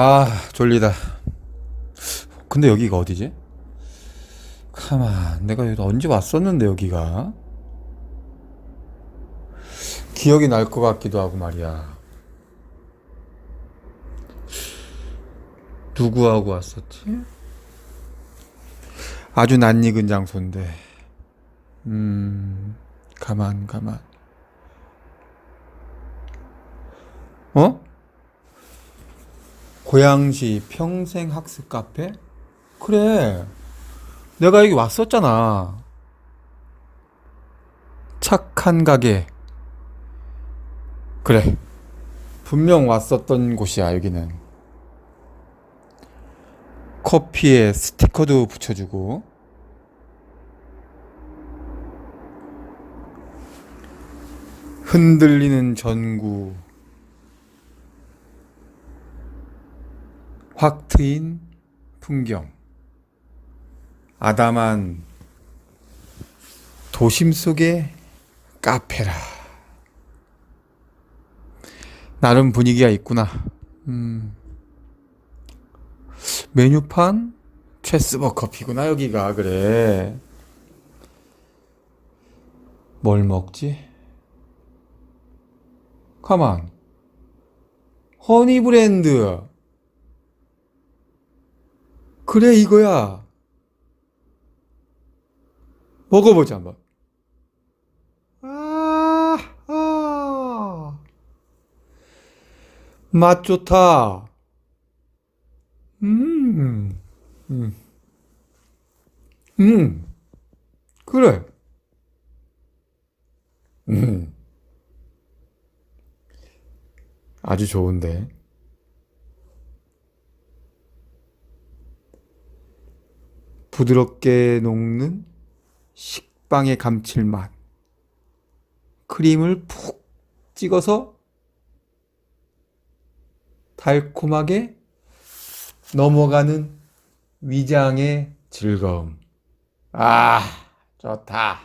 아, 졸리다. 근데 여기가 어디지? 가만, 내가 여기 언제 왔었는데, 여기가? 기억이 날 것 같기도 하고 말이야. 누구하고 왔었지? 아주 낯익은 장소인데. 음, 가만, 가만. 어? 고양시 평생학습 카페? 그래. 내가 여기 왔었잖아. 착한 가게. 그래. 분명 왔었던 곳이야, 여기는. 커피에 스티커도 붙여주고. 흔들리는 전구. 확 트인 풍경. 아담한 도심 속의 카페라. 나름 분위기가 있구나. 음. 메뉴판 최스버 커피구나 여기가 그래. 뭘 먹지? 가만. 허니 브랜드. 그래 이거야. 먹어보자 한번. 아, 아. 맛 좋다. 음, 음, 음, 그래. 음, 아주 좋은데. 부드럽게 녹는 식빵의 감칠맛. 크림을 푹 찍어서 달콤하게 넘어가는 위장의 즐거움. 아, 좋다.